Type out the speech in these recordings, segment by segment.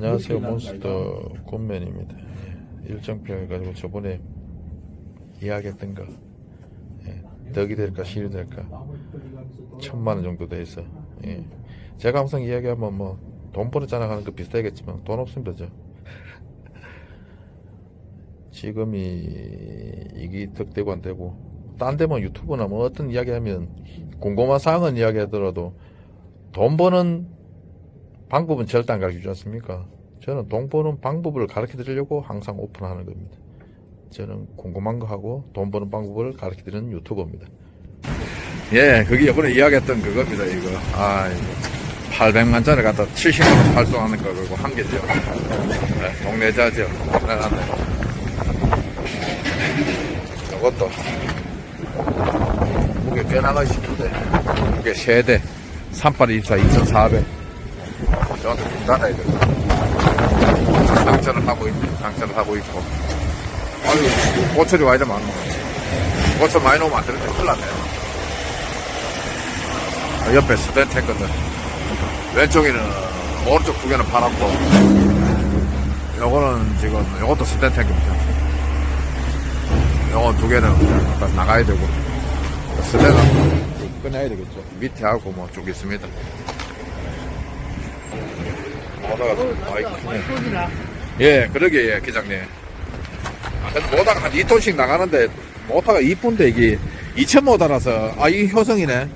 안녕하세요 몬스터 곤맨입니다. 예, 일정표 해가지고 저번에 이야기했던 거 예, 덕이 될까 실이 될까 천만 원 정도 돼 있어 예. 제가 항상 이야기하면 뭐 돈 벌었잖아 하는 거 비슷하겠지만 돈 없으면 되죠. 지금이 이게 득되고 안 되고 딴 데면 유튜브나 뭐 어떤 이야기하면 궁금한 사항은 이야기하더라도 돈 버는 방법은 절대 안 가르쳐 주지 않습니까? 저는 돈 버는 방법을 가르쳐 드리려고 항상 오픈하는 겁니다. 저는 궁금한 거 하고 돈 버는 방법을 가르쳐 드리는 유튜버입니다. 예, 그게 이번에 이야기했던 그겁니다, 이거. 아, 이거. 800만 짜리 갖다 70만원 발송하는 거, 그거 한 개죠. 네, 동네 자죠. 네, 이것도. 무게 꽤 나가 싶은데. 무게 세대. 38 24 2400. 저한테 좀 달아야 돼. 상처를 하고 있네. 상처를 하고 있고. 아유, 고철이 와야 돼, 많은 거. 고철 많이 넣으면 안 되는데, 큰일 났네. 아, 옆에 스텐트 했거든. 왼쪽에는, 오른쪽 두 개는 팔았고, 요거는 지금, 요것도 스텐트 했거든. 요거 두 개는 갖다 나가야 되고, 스텐트 꺼내야 되겠죠. 밑에 하고 뭐 쭉 있습니다. 모다가 많이 크네. 예, 그러게, 예, 기장님. 아, 근데 모다가 한 2톤씩 나가는데, 모타가 이쁜데, 이게, 2천 모다라서, 아, 이 효성이네.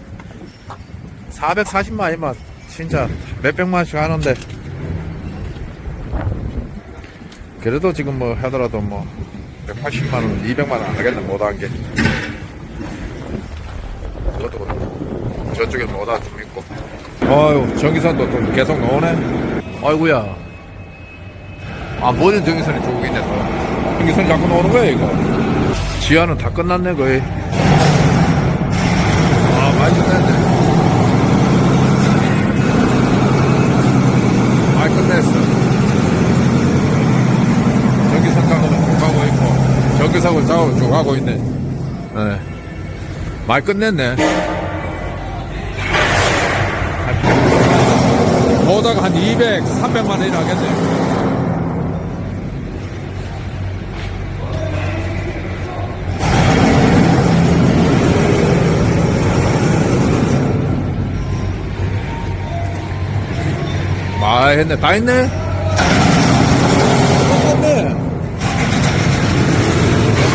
440만이면, 진짜, 몇백만씩 하는데, 그래도 지금 뭐 하더라도 뭐, 180만원, 200만원 안 하겠네, 모다 한 게. 그것도 그렇고, 저쪽에 모다 좀 있고. 아유, 전기선도 또 계속 나오네. 아이구야. 아, 뭐든 전기선이 있네, 또. 전기선이 자꾸 나오는 거야, 이거. 지하는 다 끝났네, 거의. 아, 많이 끝냈네. 많이 끝냈어. 전기선 쭉 하고 있고, 전기석을 작업을 쭉 하고 있네. 네. 많이 끝냈네. 보다가 한 200, 300만 원이 나겠네. 많이 했네. 다 했네? 끝났네.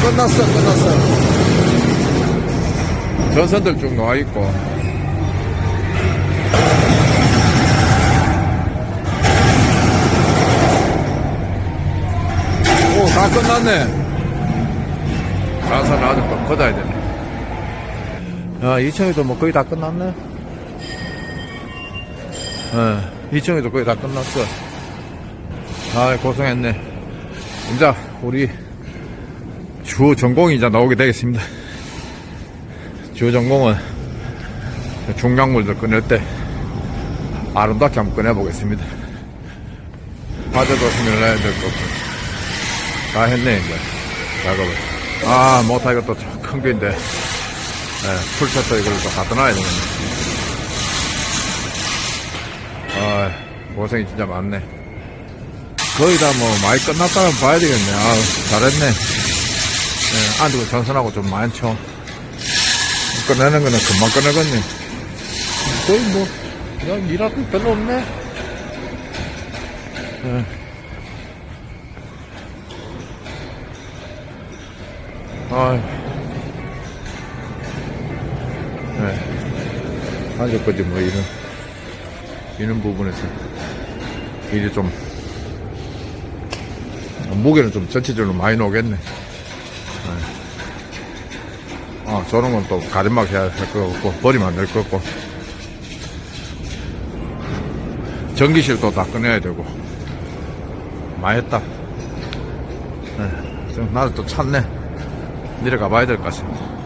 끝났어, 끝났어. 전선들 쭉 나와 있고. 오, 다 끝났네. 가사는 아주 더 걷어야 되네. 야, 2층에도 뭐 거의 다 끝났네. 예, 2층에도 거의 다 끝났어. 아, 고생했네. 이제, 우리, 주 전공이 이제 나오게 되겠습니다. 주 전공은 중량물들 꺼낼 때 아름답게 한번 꺼내보겠습니다. 화재도 스밀러야 될 것 같고. 다 했네, 이제. 작업을. 아, 못하 이것도 큰 게인데. 예, 풀쳤도 이걸 또 갖다 놔야 되겠네. 아, 고생이 진짜 많네. 거의 다 뭐, 많이 끝났다면 봐야 되겠네. 아우, 잘했네. 예, 안주고 전선하고 좀 많죠. 꺼내는 거는 금방 꺼내겠네. 거의 뭐, 그냥 일할 거 별로 없네. 예. 아, 네. 한적까지 뭐 이런 이런 부분에서 일이 좀 무게는 좀 전체적으로 많이 나오겠네. 네. 아, 저런 건 또 가림막 해야 할 것 같고 버리면 안 될 것 같고 전기실도 다 꺼내야 되고 많이 했다. 네. 좀 나를 또 찾네. 내려가 봐야 될 것 같습니다.